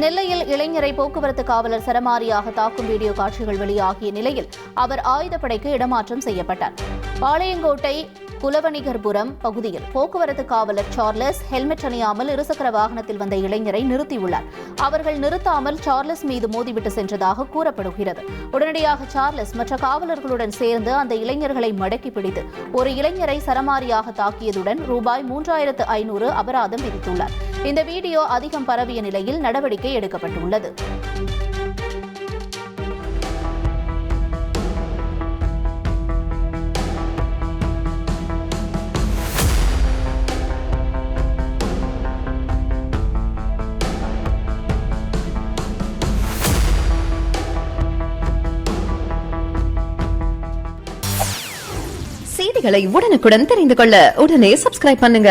நெல்லையில் இளைஞரை போக்குவரத்து காவலர் சரமாரியாக தாக்கும் வீடியோ காட்சிகள் வெளியாகிய நிலையில் அவர் ஆயுதப்படைக்கு இடமாற்றம் செய்யப்பட்டார். பாளையங்கோட்டை குலவணிகர்புரம் பகுதியில் போக்குவரத்து காவலர் சார்லஸ் ஹெல்மெட் அணியாமல் இருசக்கர வாகனத்தில் வந்த இளைஞரை நிறுத்தியுள்ளார். அவர்கள் நிறுத்தாமல் சார்லஸ் மீது மோதிவிட்டு சென்றதாக கூறப்படுகிறது. உடனடியாக சார்லஸ் மற்ற காவலர்களுடன் சேர்ந்து அந்த இளைஞர்களை மடக்கி பிடித்து ஒரு இளைஞரை சரமாரியாக தாக்கியதுடன் ரூபாய் மூன்றாயிரத்து ஐநூறு அபராதம் விதித்துள்ளார். இந்த வீடியோ அதிகம் பரவிய நிலையில் நடவடிக்கை எடுக்கப்பட்டுள்ளது. செய்திகளை உடனுக்குடன் தெரிந்து கொள்ள உடனே சப்ஸ்கிரைப் பண்ணுங்க.